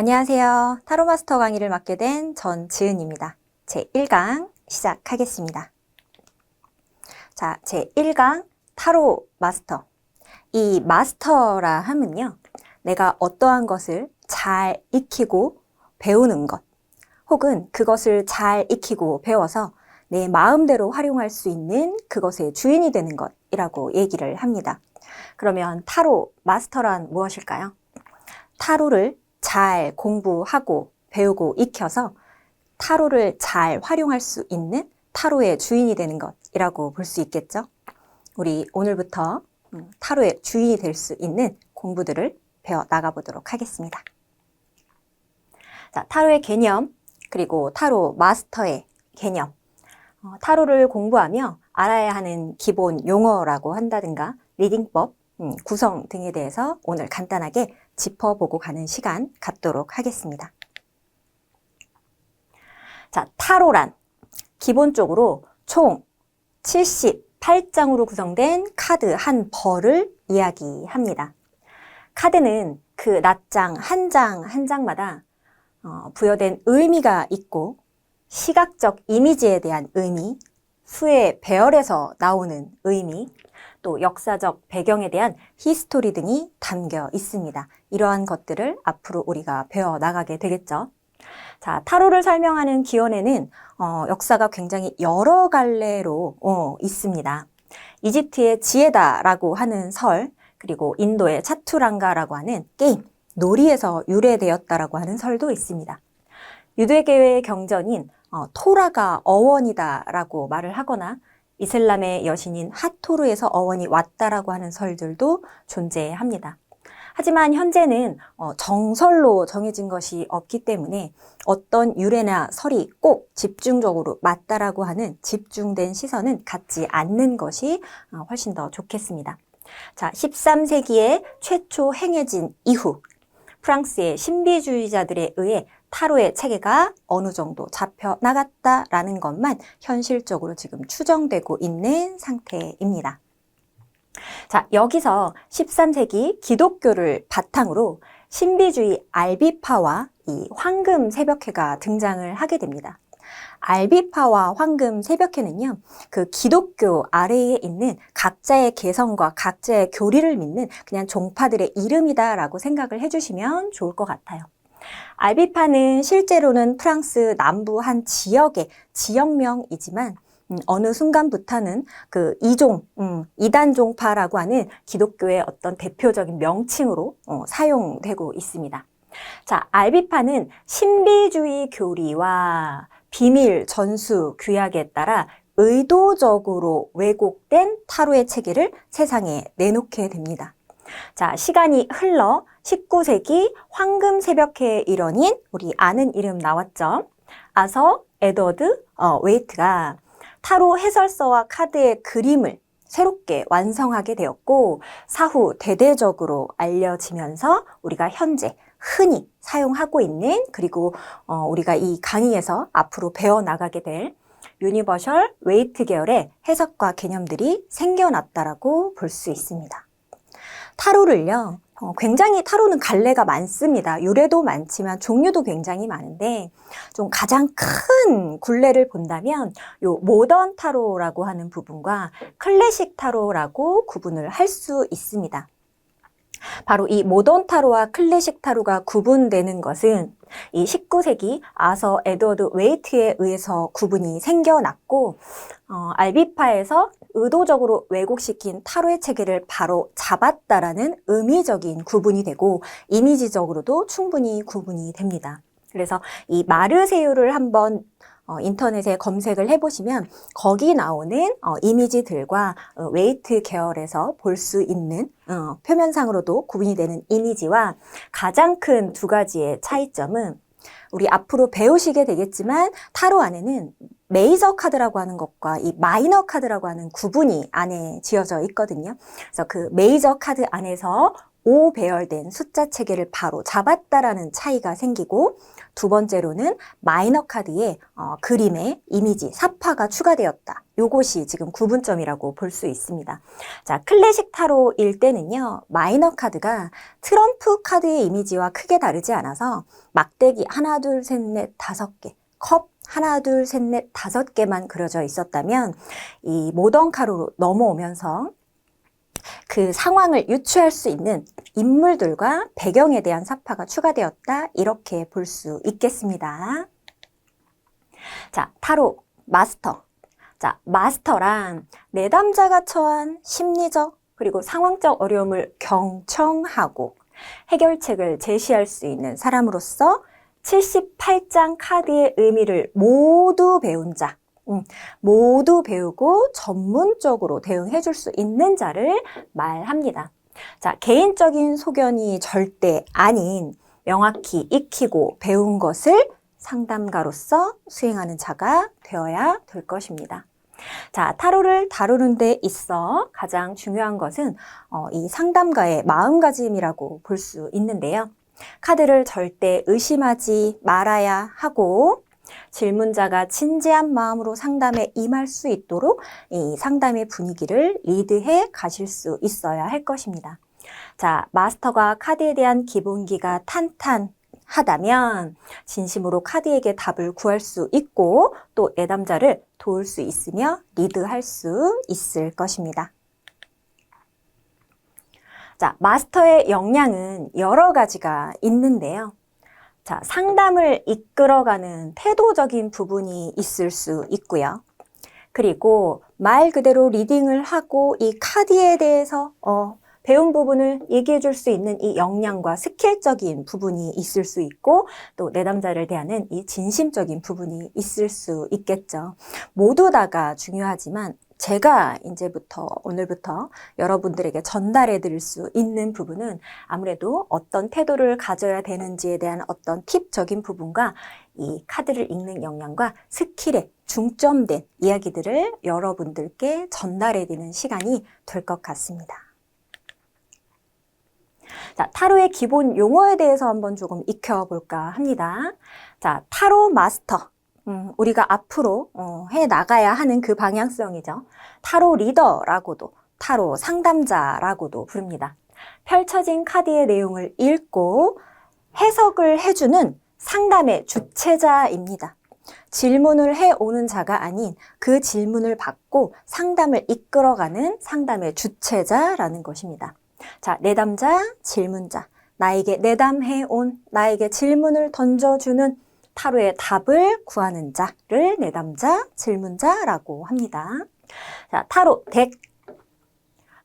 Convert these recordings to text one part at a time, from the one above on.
안녕하세요. 타로 마스터 강의를 맡게 된 전지은입니다. 제 1강 시작하겠습니다. 자, 제 1강 타로 마스터. 이 마스터라 하면요. 내가 어떠한 것을 잘 익히고 배우는 것, 혹은 그것을 잘 익히고 배워서 내 마음대로 활용할 수 있는 그것의 주인이 되는 것이라고 얘기를 합니다. 그러면 타로 마스터란 무엇일까요? 타로를 잘 공부하고 배우고 익혀서 타로를 잘 활용할 수 있는 타로의 주인이 되는 것이라고 볼 수 있겠죠. 우리 오늘부터 음, 타로의 주인이 될 수 있는 공부들을 배워 나가보도록 하겠습니다. 자, 타로의 개념, 그리고 타로 마스터의 개념. 어, 타로를 공부하며 알아야 하는 기본 용어라고 한다든가 리딩법, 음, 구성 등에 대해서 오늘 간단하게 짚어보고 가는 시간 갖도록 하겠습니다. 자, 타로란 기본적으로 총 78장으로 구성된 카드 한 벌을 이야기합니다. 카드는 그 낱장 한 장 한 장마다 어, 부여된 의미가 있고 시각적 이미지에 대한 의미, 수의 배열에서 나오는 의미, 또 역사적 배경에 대한 히스토리 등이 담겨 있습니다. 이러한 것들을 앞으로 우리가 배워 나가게 되겠죠. 자, 타로를 설명하는 기원에는 어, 역사가 굉장히 여러 갈래로 어, 있습니다. 이집트의 지혜다라고 하는 설, 그리고 인도의 차투랑가라고 하는 게임, 놀이에서 유래되었다라고 하는 설도 있습니다. 유대계의 경전인 어, 토라가 어원이다라고 말을 하거나 이슬람의 여신인 하토르에서 어원이 왔다라고 하는 설들도 존재합니다. 하지만 현재는 어, 정설로 정해진 것이 없기 때문에 어떤 유래나 설이 꼭 집중적으로 맞다라고 하는 집중된 시선은 갖지 않는 것이 어, 훨씬 더 좋겠습니다. 자, 13세기에 최초 행해진 이후 프랑스의 신비주의자들에 의해 타로의 체계가 어느 정도 잡혀 나갔다라는 것만 현실적으로 지금 추정되고 있는 상태입니다. 자, 여기서 13세기 기독교를 바탕으로 신비주의 알비파와 이 황금 새벽해가 등장을 하게 됩니다. 알비파와 황금 새벽해는요, 그 기독교 아래에 있는 각자의 개성과 각자의 교리를 믿는 그냥 종파들의 이름이다라고 생각을 해주시면 좋을 것 같아요. 알비파는 실제로는 프랑스 남부 한 지역의 지역명이지만 음, 어느 순간부터는 그 이종, 음, 이단종파라고 하는 기독교의 어떤 대표적인 명칭으로 어, 사용되고 있습니다. 자, 알비파는 신비주의 교리와 비밀, 전수, 규약에 따라 의도적으로 왜곡된 타로의 체계를 세상에 내놓게 됩니다. 자, 시간이 흘러 19세기 황금 새벽의 일원인 우리 아는 이름 나왔죠? 아서 에더드 어, 웨이트가 타로 해설서와 카드의 그림을 새롭게 완성하게 되었고 사후 대대적으로 알려지면서 우리가 현재 흔히 사용하고 있는 그리고 어, 우리가 이 강의에서 앞으로 배워나가게 될 유니버셜 웨이트 계열의 해석과 개념들이 생겨났다라고 볼 수 있습니다. 타로를요, 어, 굉장히 타로는 갈래가 많습니다. 유래도 많지만 종류도 굉장히 많은데 좀 가장 큰 굴레를 본다면 요 모던 타로라고 하는 부분과 클래식 타로라고 구분을 할 수 있습니다. 바로 이 모던 타로와 클래식 타로가 구분되는 것은 이 19세기 아서 에드워드 웨이트에 의해서 구분이 생겨났고 어, 알비파에서 의도적으로 왜곡시킨 타로의 체계를 바로 잡았다라는 의미적인 구분이 되고 이미지적으로도 충분히 구분이 됩니다. 그래서 이 마르세유를 한번 어, 인터넷에 검색을 해보시면 거기 나오는 어, 이미지들과 어, 웨이트 계열에서 볼 수 있는 어, 표면상으로도 구분이 되는 이미지와 가장 큰 두 가지의 차이점은 우리 앞으로 배우시게 되겠지만 타로 안에는 메이저 카드라고 하는 것과 이 마이너 카드라고 하는 구분이 안에 지어져 있거든요. 그래서 그 메이저 카드 안에서 5 배열된 숫자 체계를 바로 잡았다라는 차이가 생기고 두 번째로는 마이너 카드에 어, 그림에 이미지, 사파가 추가되었다. 요것이 지금 구분점이라고 볼 수 있습니다. 자, 클래식 타로일 때는요, 마이너 카드가 트럼프 카드의 이미지와 크게 다르지 않아서 막대기 하나, 둘, 셋, 넷, 다섯 개, 컵 하나, 둘, 셋, 넷, 다섯 개만 그려져 있었다면 이 모던 카로로 넘어오면서 그 상황을 유추할 수 있는 인물들과 배경에 대한 사파가 추가되었다. 이렇게 볼 수 있겠습니다. 자, 타로 마스터. 자, 마스터란 내담자가 처한 심리적 그리고 상황적 어려움을 경청하고 해결책을 제시할 수 있는 사람으로서 78장 카드의 의미를 모두 배운 자, 음, 모두 배우고 전문적으로 대응해 줄 수 있는 자를 말합니다. 자, 개인적인 소견이 절대 아닌 명확히 익히고 배운 것을 상담가로서 수행하는 자가 되어야 될 것입니다. 자, 타로를 다루는 데 있어 가장 중요한 것은 어, 이 상담가의 마음가짐이라고 볼 수 있는데요. 카드를 절대 의심하지 말아야 하고 질문자가 진지한 마음으로 상담에 임할 수 있도록 이 상담의 분위기를 리드해 가실 수 있어야 할 것입니다. 자, 마스터가 카드에 대한 기본기가 탄탄 하다면 진심으로 카드에게 답을 구할 수 있고 또 내담자를 도울 수 있으며 리드할 수 있을 것입니다. 자, 마스터의 역량은 여러 가지가 있는데요. 자, 상담을 이끌어가는 태도적인 부분이 있을 수 있고요. 그리고 말 그대로 리딩을 하고 이 카드에 대해서 어, 배운 부분을 얘기해 줄 수 있는 이 역량과 스킬적인 부분이 있을 수 있고 또 내담자를 대하는 이 진심적인 부분이 있을 수 있겠죠. 모두 다가 중요하지만 제가 이제부터 오늘부터 여러분들에게 전달해 드릴 수 있는 부분은 아무래도 어떤 태도를 가져야 되는지에 대한 어떤 팁적인 부분과 이 카드를 읽는 역량과 스킬에 중점된 이야기들을 여러분들께 전달해 드리는 시간이 될 것 같습니다. 자, 타로의 기본 용어에 대해서 한번 조금 익혀볼까 합니다. 자, 타로 마스터. 음, 우리가 앞으로 어, 해 나가야 하는 그 방향성이죠. 타로 리더라고도, 타로 상담자라고도 부릅니다. 펼쳐진 카드의 내용을 읽고 해석을 해주는 상담의 주체자입니다. 질문을 해오는 자가 아닌 그 질문을 받고 상담을 이끌어가는 상담의 주체자라는 것입니다. 자, 내담자, 질문자. 나에게 내담해온, 나에게 질문을 던져주는 타로의 답을 구하는 자를 내담자, 질문자라고 합니다. 자, 타로 덱.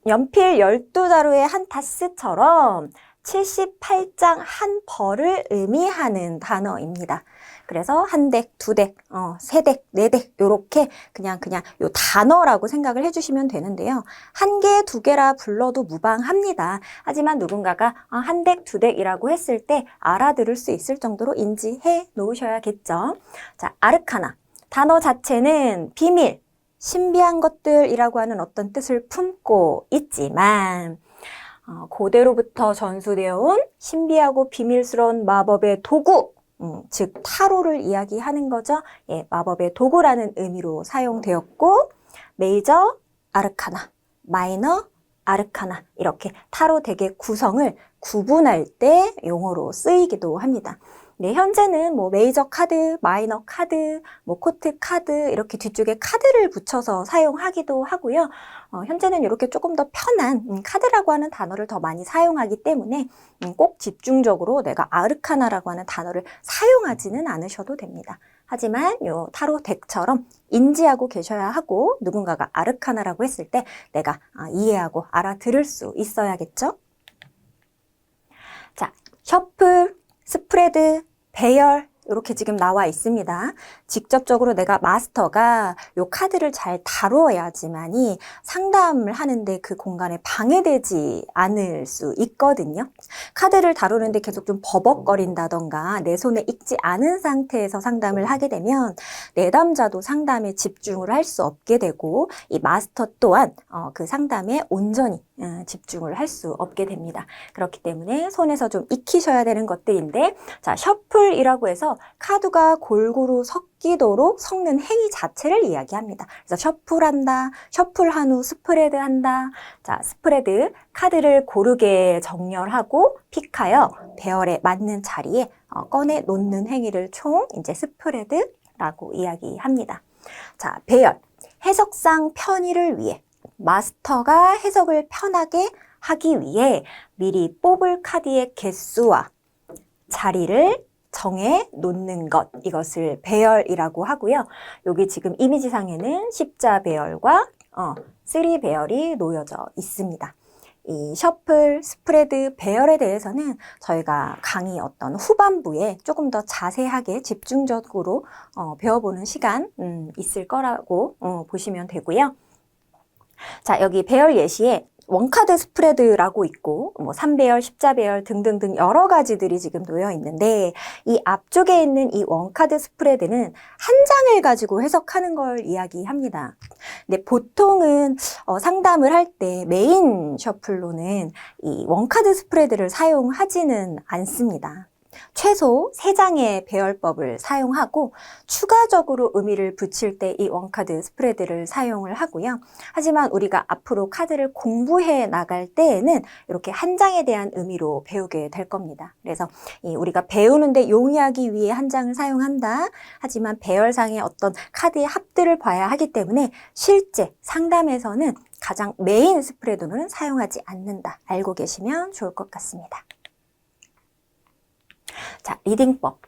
연필 12자루의 한 타스처럼 78장 한 벌을 의미하는 단어입니다. 그래서 한 덱, 두 덱, 어, 세 덱, 네 덱, 요렇게 그냥, 그냥 요 단어라고 생각을 해주시면 되는데요. 한 개, 두 개라 불러도 무방합니다. 하지만 누군가가 어, 한 덱, 두 덱이라고 했을 때 알아들을 수 있을 정도로 인지해 놓으셔야겠죠. 자, 아르카나. 단어 자체는 비밀, 신비한 것들이라고 하는 어떤 뜻을 품고 있지만, 어, 고대로부터 전수되어 온 신비하고 비밀스러운 마법의 도구, 음, 즉 타로를 이야기하는 거죠. 예, 마법의 도구라는 의미로 사용되었고 메이저 아르카나, 마이너 아르카나 이렇게 타로 덱의 구성을 구분할 때 용어로 쓰이기도 합니다. 네, 현재는 뭐 메이저 카드, 마이너 카드, 뭐 코트 카드 이렇게 뒤쪽에 카드를 붙여서 사용하기도 하고요. 어, 현재는 이렇게 조금 더 편한 음, 카드라고 하는 단어를 더 많이 사용하기 때문에 음, 꼭 집중적으로 내가 아르카나라고 하는 단어를 사용하지는 않으셔도 됩니다. 하지만 요 타로 덱처럼 인지하고 계셔야 하고 누군가가 아르카나라고 했을 때 내가 아, 이해하고 알아들을 수 있어야겠죠? 자, 셔플, 스프레드, 배열 이렇게 지금 나와 있습니다. 직접적으로 내가 마스터가 요 카드를 잘 다루어야지만이 상담을 하는데 그 공간에 방해되지 않을 수 있거든요. 카드를 다루는데 계속 좀 버벅거린다던가 내 손에 익지 않은 상태에서 상담을 하게 되면 내담자도 상담에 집중을 할 수 없게 되고 이 마스터 또한 어, 그 상담에 온전히 어, 집중을 할 수 없게 됩니다. 그렇기 때문에 손에서 좀 익히셔야 되는 것들인데, 자, 셔플이라고 해서 카드가 골고루 섞이도록 섞는 행위 자체를 이야기합니다. 그래서 셔플한다, 셔플한 후 스프레드 한다. 자, 스프레드, 카드를 고르게 정렬하고 픽하여 배열에 맞는 자리에 어, 꺼내 놓는 행위를 총 이제 스프레드라고 이야기합니다. 자, 배열. 해석상 편의를 위해 마스터가 해석을 편하게 하기 위해 미리 뽑을 카드의 개수와 자리를 정해 놓는 것. 이것을 배열이라고 하고요. 여기 지금 이미지상에는 십자 배열과 어, 쓰리 배열이 놓여져 있습니다. 이 셔플, 스프레드, 배열에 대해서는 저희가 강의 어떤 후반부에 조금 더 자세하게 집중적으로 어, 배워보는 시간 음, 있을 거라고 어, 보시면 되고요. 자, 여기 배열 예시에 원카드 스프레드라고 있고 뭐 3배열, 십자배열 등등등 여러 가지들이 지금 놓여 있는데 이 앞쪽에 있는 이 원카드 스프레드는 한 장을 가지고 해석하는 걸 이야기합니다. 근데 보통은 어, 상담을 할 때 메인 셔플로는 이 원카드 스프레드를 사용하지는 않습니다. 최소 3장의 배열법을 사용하고 추가적으로 의미를 붙일 때 이 원카드 스프레드를 사용을 하고요. 하지만 우리가 앞으로 카드를 공부해 나갈 때에는 이렇게 한 장에 대한 의미로 배우게 될 겁니다. 그래서 이 우리가 배우는데 용이하기 위해 한 장을 사용한다. 하지만 배열상의 어떤 카드의 합들을 봐야 하기 때문에 실제 상담에서는 가장 메인 스프레드는 사용하지 않는다. 알고 계시면 좋을 것 같습니다. 자, 리딩법.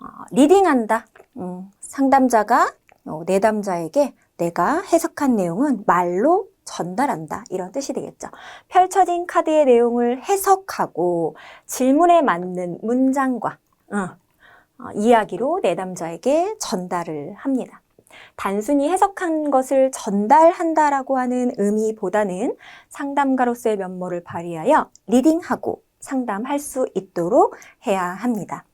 어, 리딩한다. 음, 상담자가 어, 내담자에게 내가 해석한 내용은 말로 전달한다. 이런 뜻이 되겠죠. 펼쳐진 카드의 내용을 해석하고 질문에 맞는 문장과 어, 어, 이야기로 내담자에게 전달을 합니다. 단순히 해석한 것을 전달한다라고 하는 의미보다는 상담가로서의 면모를 발휘하여 리딩하고 상담할 수 있도록 해야 합니다.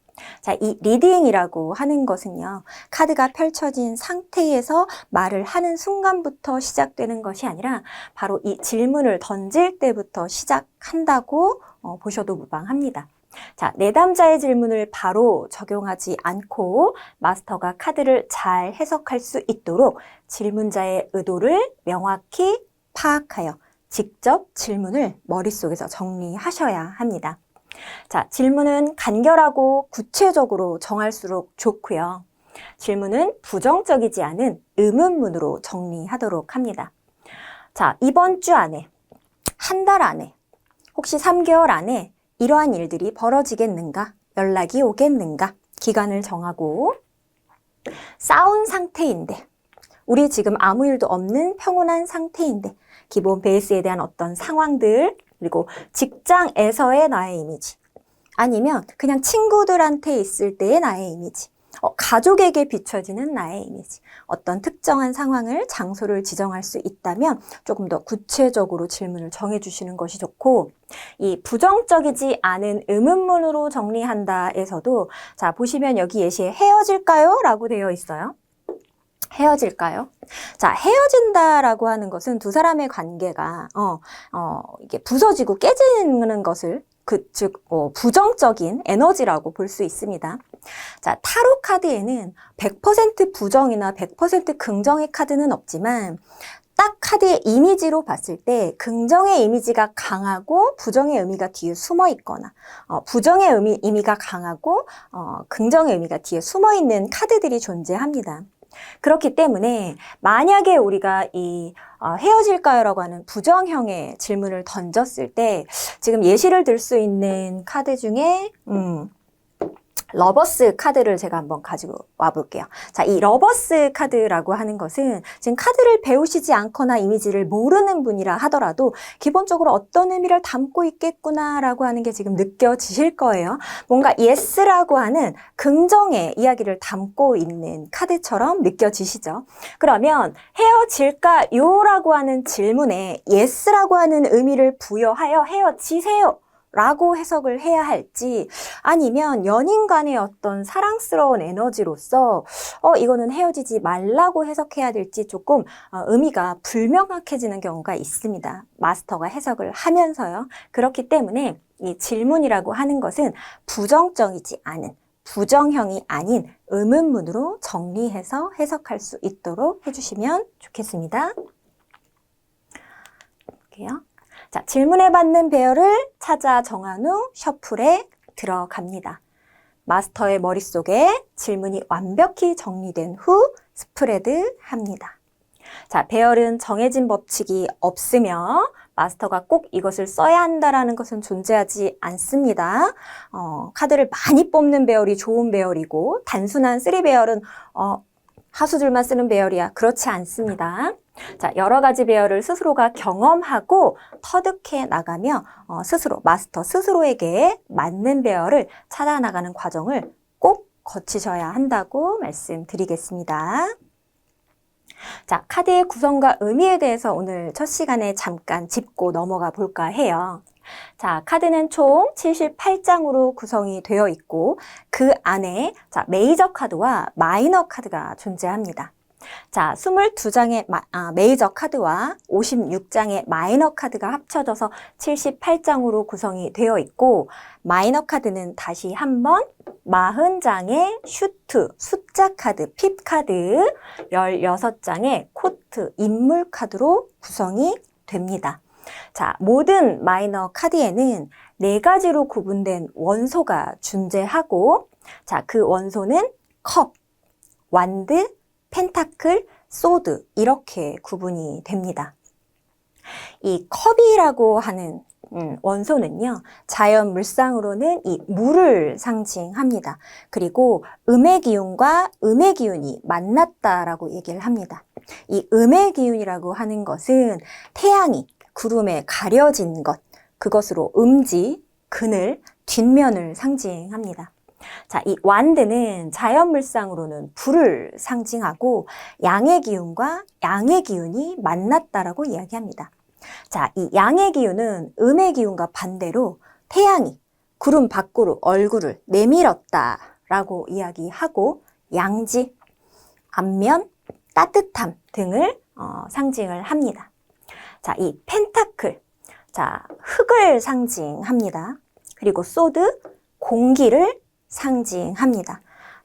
자, 이 리딩이라고 하는 것은요, 카드가 펼쳐진 상태에서 말을 하는 순간부터 시작되는 것이 아니라 바로 이 질문을 던질 때부터 시작한다고 어, 보셔도 무방합니다. 자, 내담자의 질문을 바로 적용하지 않고 마스터가 카드를 잘 해석할 수 있도록 질문자의 의도를 명확히 파악하여 직접 질문을 머릿속에서 정리하셔야 합니다. 자, 질문은 간결하고 구체적으로 정할수록 좋고요. 질문은 부정적이지 않은 의문문으로 정리하도록 합니다. 자, 이번 주 안에, 한 달 안에, 혹시 3개월 안에 이러한 일들이 벌어지겠는가? 연락이 오겠는가? 기간을 정하고, 싸운 상태인데, 우리 지금 아무 일도 없는 평온한 상태인데, 기본 베이스에 대한 어떤 상황들, 그리고 직장에서의 나의 이미지, 아니면 그냥 친구들한테 있을 때의 나의 이미지, 어, 가족에게 비춰지는 나의 이미지, 어떤 특정한 상황을, 장소를 지정할 수 있다면 조금 더 구체적으로 질문을 정해주시는 것이 좋고, 이 부정적이지 않은 의문문으로 정리한다에서도, 자, 보시면 여기 예시에 헤어질까요? 라고 되어 있어요. 헤어질까요? 자, 헤어진다라고 하는 것은 두 사람의 관계가, 어, 어, 이게 부서지고 깨지는 것을 그, 즉, 어, 부정적인 에너지라고 볼 수 있습니다. 자, 타로 카드에는 100% 부정이나 100% 긍정의 카드는 없지만, 딱 카드의 이미지로 봤을 때 긍정의 이미지가 강하고 부정의 의미가 뒤에 숨어 있거나 어, 부정의 의미, 의미가 강하고 어, 긍정의 의미가 뒤에 숨어 있는 카드들이 존재합니다. 그렇기 때문에 만약에 우리가 이 어, 헤어질까요라고 하는 부정형의 질문을 던졌을 때 지금 예시를 들 수 있는 카드 중에 음, 러버스 카드를 제가 한번 가지고 와볼게요. 자, 이 러버스 카드라고 하는 것은 지금 카드를 배우시지 않거나 이미지를 모르는 분이라 하더라도 기본적으로 어떤 의미를 담고 있겠구나라고 하는 게 지금 느껴지실 거예요. 뭔가 yes라고 하는 긍정의 이야기를 담고 있는 카드처럼 느껴지시죠? 그러면 헤어질까요? 라고 하는 질문에 yes라고 하는 의미를 부여하여 헤어지세요. 라고 해석을 해야 할지 아니면 연인 간의 어떤 사랑스러운 에너지로서 어, 이거는 헤어지지 말라고 해석해야 될지 조금 어, 의미가 불명확해지는 경우가 있습니다. 마스터가 해석을 하면서요. 그렇기 때문에 이 질문이라고 하는 것은 부정적이지 않은 부정형이 아닌 의문문으로 정리해서 해석할 수 있도록 해주시면 좋겠습니다. 볼게요. 자, 질문에 받는 배열을 찾아 정한 후 셔플에 들어갑니다. 마스터의 머릿속에 질문이 완벽히 정리된 후 스프레드 합니다. 자, 배열은 정해진 법칙이 없으며 마스터가 꼭 이것을 써야 한다라는 것은 존재하지 않습니다. 어, 카드를 많이 뽑는 배열이 좋은 배열이고 단순한 쓰리 배열은 어, 하수들만 쓰는 배열이야. 그렇지 않습니다. 자, 여러 가지 배열을 스스로가 경험하고 터득해 나가며 어, 스스로, 마스터 스스로에게 맞는 배열을 찾아 나가는 과정을 꼭 거치셔야 한다고 말씀드리겠습니다. 자, 카드의 구성과 의미에 대해서 오늘 첫 시간에 잠깐 짚고 넘어가 볼까 해요. 자, 카드는 총 78장으로 구성이 되어 있고 그 안에 자, 메이저 카드와 마이너 카드가 존재합니다. 자, 22장의 마, 아, 메이저 카드와 56장의 마이너 카드가 합쳐져서 78장으로 구성이 되어 있고 마이너 카드는 다시 한번 40장의 슈트, 숫자 카드, 핍 카드, 16장의 코트, 인물 카드로 구성이 됩니다. 자, 모든 마이너 카드에는 네 가지로 구분된 원소가 존재하고, 자, 그 원소는 컵, 완드, 펜타클, 소드, 이렇게 구분이 됩니다. 이 컵이라고 하는 음, 원소는요, 자연 물상으로는 이 물을 상징합니다. 그리고 음의 기운과 음의 기운이 만났다라고 얘기를 합니다. 이 음의 기운이라고 하는 것은 태양이 구름에 가려진 것, 그것으로 음지, 그늘, 뒷면을 상징합니다. 자, 이 완드는 자연물상으로는 불을 상징하고 양의 기운과 양의 기운이 만났다라고 이야기합니다. 자, 이 양의 기운은 음의 기운과 반대로 태양이 구름 밖으로 얼굴을 내밀었다라고 이야기하고 양지, 안면, 따뜻함 등을 어, 상징을 합니다. 자, 이 펜타클. 자, 흙을 상징합니다. 그리고 소드, 공기를 상징합니다.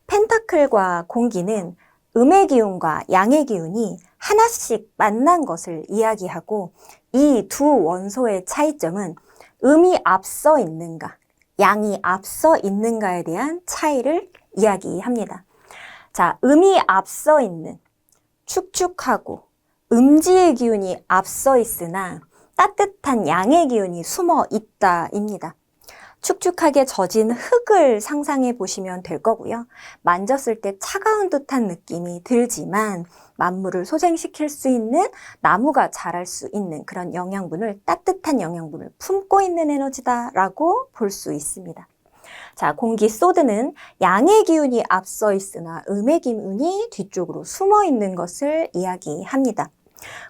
펜타클과 공기는 음의 기운과 양의 기운이 하나씩 만난 것을 이야기하고 이 두 원소의 차이점은 음이 앞서 있는가, 양이 앞서 있는가에 대한 차이를 이야기합니다. 자, 음이 앞서 있는 축축하고 음지의 기운이 앞서 있으나 따뜻한 양의 기운이 숨어 있다입니다. 축축하게 젖은 흙을 상상해 보시면 될 거고요. 만졌을 때 차가운 듯한 느낌이 들지만 만물을 소생시킬 수 있는 나무가 자랄 수 있는 그런 영양분을 따뜻한 영양분을 품고 있는 에너지다라고 볼 수 있습니다. 자, 공기 소드는 양의 기운이 앞서 있으나 음의 기운이 뒤쪽으로 숨어 있는 것을 이야기합니다.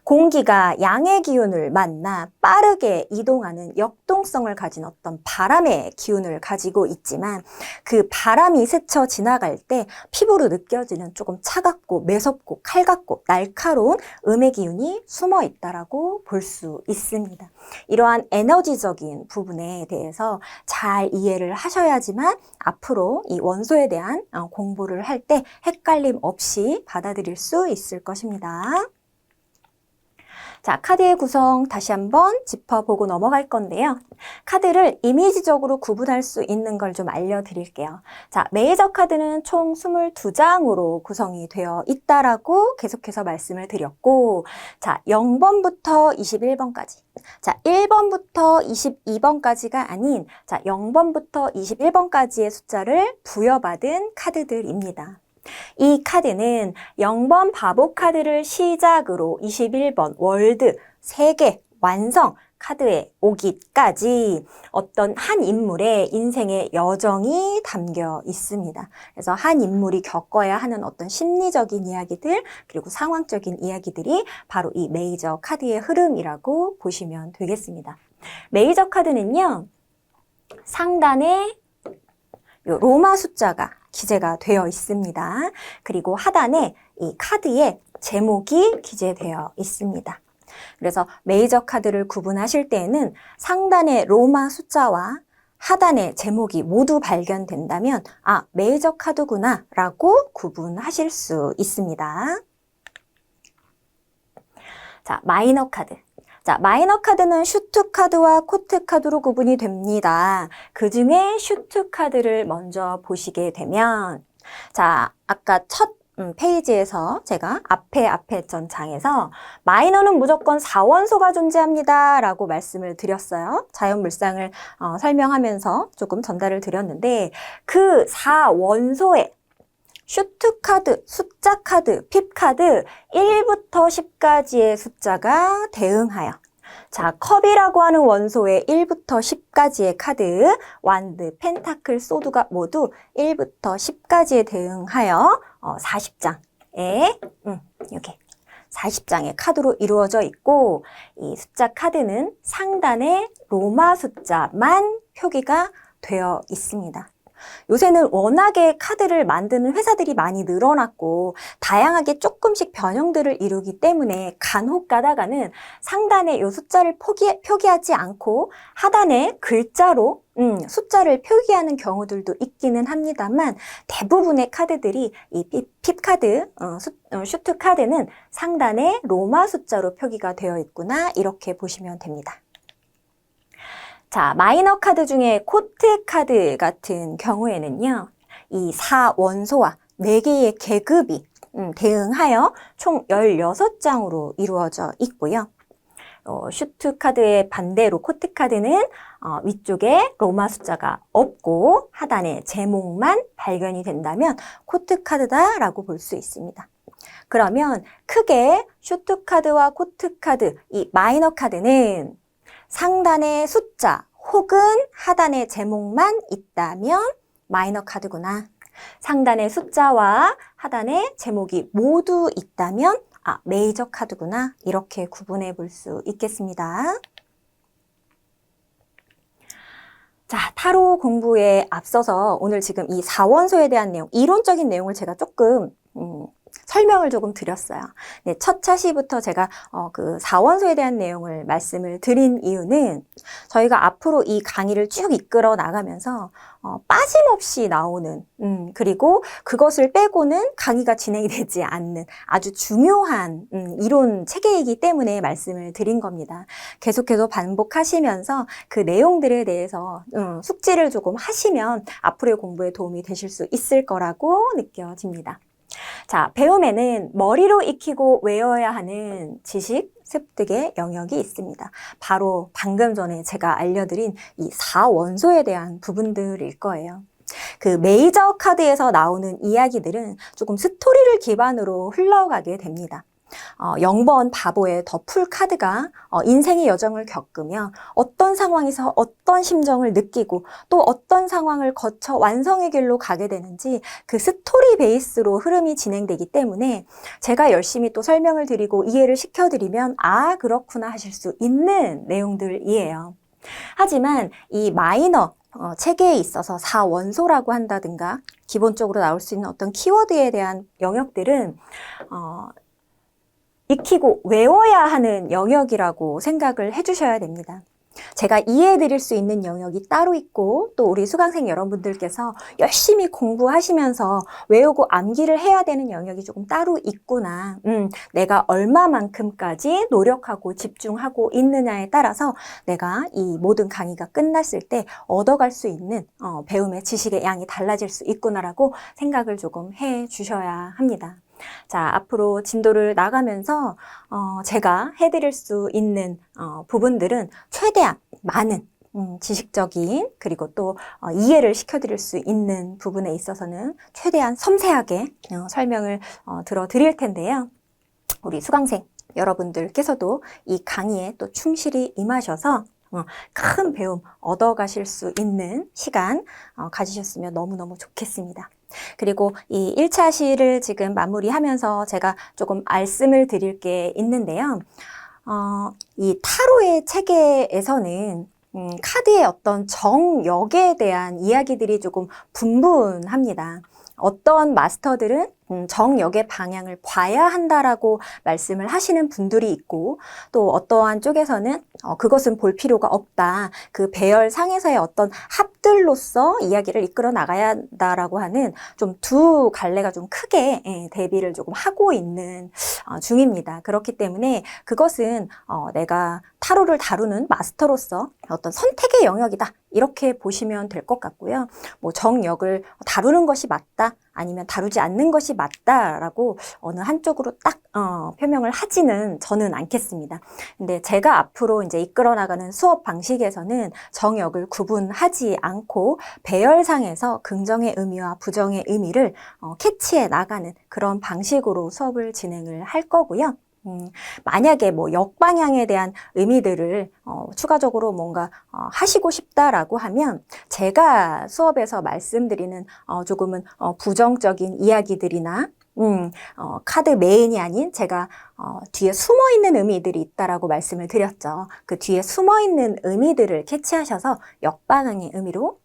공기가 양의 기운을 만나 빠르게 이동하는 역동성을 가진 어떤 바람의 기운을 가지고 있지만 그 바람이 스쳐 지나갈 때 피부로 느껴지는 조금 차갑고 매섭고 칼같고 날카로운 음의 기운이 숨어 있다라고 볼 수 있습니다. 이러한 에너지적인 부분에 대해서 잘 이해를 하셔야지만 앞으로 이 원소에 대한 어, 공부를 할 때 헷갈림 없이 받아들일 수 있을 것입니다. 자, 카드의 구성 다시 한번 짚어보고 넘어갈 건데요. 카드를 이미지적으로 구분할 수 있는 걸 좀 알려드릴게요. 자, 메이저 카드는 총 22장으로 구성이 되어 있다라고 계속해서 말씀을 드렸고, 자, 0번부터 21번까지. 자, 1번부터 22번까지가 아닌, 자, 0번부터 21번까지의 숫자를 부여받은 카드들입니다. 이 카드는 0번 바보 카드를 시작으로 21번 월드 세계 완성 카드에 오기까지 어떤 한 인물의 인생의 여정이 담겨 있습니다. 그래서 한 인물이 겪어야 하는 어떤 심리적인 이야기들 그리고 상황적인 이야기들이 바로 이 메이저 카드의 흐름이라고 보시면 되겠습니다. 메이저 카드는요. 상단에 요 로마 숫자가 기재가 되어 있습니다. 그리고 하단에 이 카드에 제목이 기재되어 있습니다. 그래서 메이저 카드를 구분하실 때에는 상단의 로마 숫자와 하단의 제목이 모두 발견된다면 아, 메이저 카드구나 라고 구분하실 수 있습니다. 자, 마이너 카드. 자, 마이너 카드는 슈트 카드와 코트 카드로 구분이 됩니다. 그 중에 슈트 카드를 먼저 보시게 되면, 자, 아까 첫 음, 페이지에서 제가 앞에 앞에 했던 장에서 마이너는 무조건 4원소가 존재합니다. 라고 말씀을 드렸어요. 자연물상을 어, 설명하면서 조금 전달을 드렸는데 그 4원소에 슈트 카드, 숫자 카드, 핍 카드 1부터 10까지의 숫자가 대응하여 자, 컵이라고 하는 원소의 1부터 10까지의 카드, 완드, 펜타클, 소드가 모두 1부터 10까지에 대응하여 어, 40장의 음, 여기 40장의 카드로 이루어져 있고 이 숫자 카드는 상단에 로마 숫자만 표기가 되어 있습니다. 요새는 워낙에 카드를 만드는 회사들이 많이 늘어났고 다양하게 조금씩 변형들을 이루기 때문에 간혹 가다가는 상단에 요 숫자를 표기, 표기하지 않고 하단에 글자로 음, 숫자를 표기하는 경우들도 있기는 합니다만 대부분의 카드들이 이 핍, 핍 카드, 어, 수, 어, 슈트 카드는 상단에 로마 숫자로 표기가 되어 있구나 이렇게 보시면 됩니다. 자, 마이너 카드 중에 코트 카드 같은 경우에는요, 이 4원소와 4개의 계급이 음, 대응하여 총 16장으로 이루어져 있고요. 어, 슈트 카드의 반대로 코트 카드는 어, 위쪽에 로마 숫자가 없고 하단에 제목만 발견이 된다면 코트 카드다라고 볼 수 있습니다. 그러면 크게 슈트 카드와 코트 카드, 이 마이너 카드는 상단의 숫자 혹은 하단의 제목만 있다면 마이너 카드구나. 상단의 숫자와 하단의 제목이 모두 있다면 아, 메이저 카드구나. 이렇게 구분해 볼 수 있겠습니다. 자, 타로 공부에 앞서서 오늘 지금 이 4원소에 대한 내용, 이론적인 내용을 제가 조금 음, 설명을 조금 드렸어요. 네, 첫 차시부터 제가 어, 그 4원소에 대한 내용을 말씀을 드린 이유는 저희가 앞으로 이 강의를 쭉 이끌어 나가면서 어, 빠짐없이 나오는 음, 그리고 그것을 빼고는 강의가 진행이 되지 않는 아주 중요한 음, 이론 체계이기 때문에 말씀을 드린 겁니다. 계속해서 반복하시면서 그 내용들에 대해서 음, 숙지를 조금 하시면 앞으로의 공부에 도움이 되실 수 있을 거라고 느껴집니다. 자, 배움에는 머리로 익히고 외워야 하는 지식 습득의 영역이 있습니다. 바로 방금 전에 제가 알려드린 이 4원소에 대한 부분들일 거예요. 그 메이저 카드에서 나오는 이야기들은 조금 스토리를 기반으로 흘러가게 됩니다. 어, 0번 바보의 더 풀 카드가 어, 인생의 여정을 겪으며 어떤 상황에서 어떤 심정을 느끼고 또 어떤 상황을 거쳐 완성의 길로 가게 되는지 그 스토리 베이스로 흐름이 진행되기 때문에 제가 열심히 또 설명을 드리고 이해를 시켜드리면 아 그렇구나 하실 수 있는 내용들이에요. 하지만 이 마이너 어, 체계에 있어서 4원소라고 한다든가 기본적으로 나올 수 있는 어떤 키워드에 대한 영역들은 어, 익히고 외워야 하는 영역이라고 생각을 해주셔야 됩니다. 제가 이해해 드릴 수 있는 영역이 따로 있고 또 우리 수강생 여러분들께서 열심히 공부하시면서 외우고 암기를 해야 되는 영역이 조금 따로 있구나. 음, 내가 얼마만큼까지 노력하고 집중하고 있느냐에 따라서 내가 이 모든 강의가 끝났을 때 얻어갈 수 있는 어, 배움의 지식의 양이 달라질 수 있구나라고 생각을 조금 해 주셔야 합니다. 자, 앞으로 진도를 나가면서 어, 제가 해드릴 수 있는 어, 부분들은 최대한 많은 음, 지식적인 그리고 또 어, 이해를 시켜드릴 수 있는 부분에 있어서는 최대한 섬세하게 어, 설명을 어, 들어드릴 텐데요. 우리 수강생 여러분들께서도 이 강의에 또 충실히 임하셔서 어, 큰 배움 얻어가실 수 있는 시간 어, 가지셨으면 너무너무 좋겠습니다. 그리고 이 1차 시를 지금 마무리하면서 제가 조금 말씀을 드릴 게 있는데요. 어, 이 타로의 체계에서는 음, 카드의 어떤 정역에 대한 이야기들이 조금 분분합니다. 어떤 마스터들은 음, 정역의 방향을 봐야 한다라고 말씀을 하시는 분들이 있고 또 어떠한 쪽에서는 어, 그것은 볼 필요가 없다. 그 배열 상에서의 어떤 합들로서 이야기를 이끌어 나가야 한다라고 하는 좀 두 갈래가 좀 크게 예, 대비를 조금 하고 있는 어, 중입니다. 그렇기 때문에 그것은 어, 내가 타로를 다루는 마스터로서 어떤 선택의 영역이다. 이렇게 보시면 될 것 같고요. 뭐 정역을 다루는 것이 맞다. 아니면 다루지 않는 것이 맞다라고 어느 한쪽으로 딱 어, 표명을 하지는 저는 않겠습니다. 근데 제가 앞으로 이제 이끌어 나가는 수업 방식에서는 정역을 구분하지 않고 배열상에서 긍정의 의미와 부정의 의미를 어, 캐치해 나가는 그런 방식으로 수업을 진행을 할 거고요. 음, 만약에 뭐 역방향에 대한 의미들을 어, 추가적으로 뭔가 어, 하시고 싶다라고 하면 제가 수업에서 말씀드리는 어, 조금은 어, 부정적인 이야기들이나 음, 어, 카드 메인이 아닌 제가 어, 뒤에 숨어 있는 의미들이 있다라고 말씀을 드렸죠. 그 뒤에 숨어 있는 의미들을 캐치하셔서 역방향의 의미로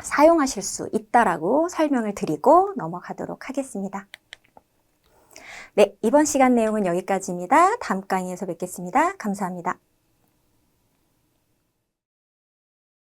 사용하실 수 있다라고 설명을 드리고 넘어가도록 하겠습니다. 네, 이번 시간 내용은 여기까지입니다. 다음 강의에서 뵙겠습니다. 감사합니다.